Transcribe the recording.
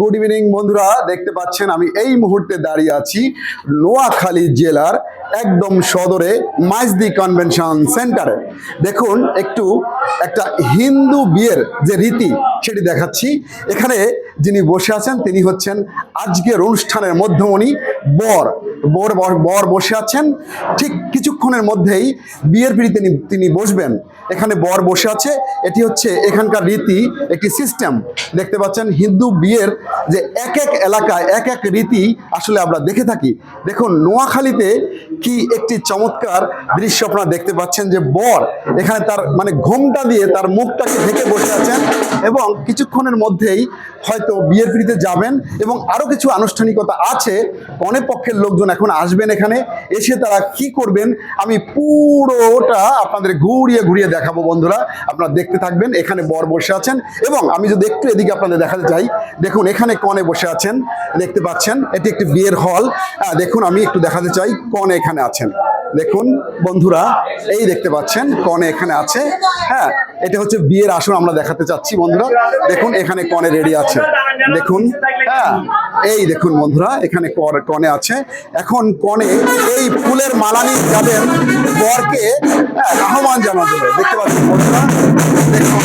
Good evening বন্ধুরা। দেখতে পাচ্ছেন, আমি এই মুহূর্তে দাঁড়িয়ে আছি নোয়াখালী জেলার একদম সদরে মাইজদি কনভেনশন সেন্টারে। দেখুন, একটু একটা হিন্দু বিয়ের যে রীতি সেটি দেখাচ্ছি। এখানে যিনি বসে আছেন, তিনি হচ্ছেন আজকের অনুষ্ঠানের মধ্যমণি বর। বর বর- বসে আছেন। ঠিক কিছুক্ষণের মধ্যেই বিয়ের পিড়িতে তিনি বসবেন। এখানে বর বসে আছে। এটি হচ্ছে এখানকার রীতি, একটি সিস্টেম দেখতে পাচ্ছেন, হিন্দু বিয়ের যে এক এক এলাকায় এক এক রীতি আসলে আমরা দেখে থাকি। দেখুন, নোয়াখালীতে কি একটি চমৎকার দৃশ্য আপনারা দেখতে পাচ্ছেন যে বর এখানে তার মানে ঘোমটা দিয়ে তার মুখটাকে ঢেকে বসে আছেন এবং কিছুক্ষণের মধ্যেই হয়তো বিয়ের পিড়িতে যাবেন এবং আরও কিছু আনুষ্ঠানিকতা আছে। কনে পক্ষের লোকজন এখন আসবেন এখানে, এসে তারা কি করবেন? আমি পুরোটা আপনাদের ঘুরিয়ে ঘুরিয়ে দেখাবো বন্ধুরা। আপনারা দেখতে থাকবেন, এখানে বর বসে আছেন এবং আমি যদি একটু এদিকে আপনাদের দেখাতে চাই, দেখুন এখানে কনে বসে আছেন, দেখতে পাচ্ছেন, এটি একটি বিয়ের হল। দেখুন, আমি একটু দেখাতে চাই, কনে এখানে আছেন। দেখুন বন্ধুরা এই দেখতে পাচ্ছেন কনে এখানে আছে। হ্যাঁ এটা হচ্ছে বিয়ের আসন আমরা দেখাতে চাচ্ছি বন্ধুরা। দেখুন এখানে কনে রেডি আছে। দেখুন হ্যাঁ এই দেখুন বন্ধুরা এখানে কনে আছে। এখন কনে এই ফুলের মালা নিয়ে যাবেন বরকে হ্যাঁ, আহ্বান জানাতে হবে। দেখতে পাচ্ছেন বন্ধুরা? দেখুন।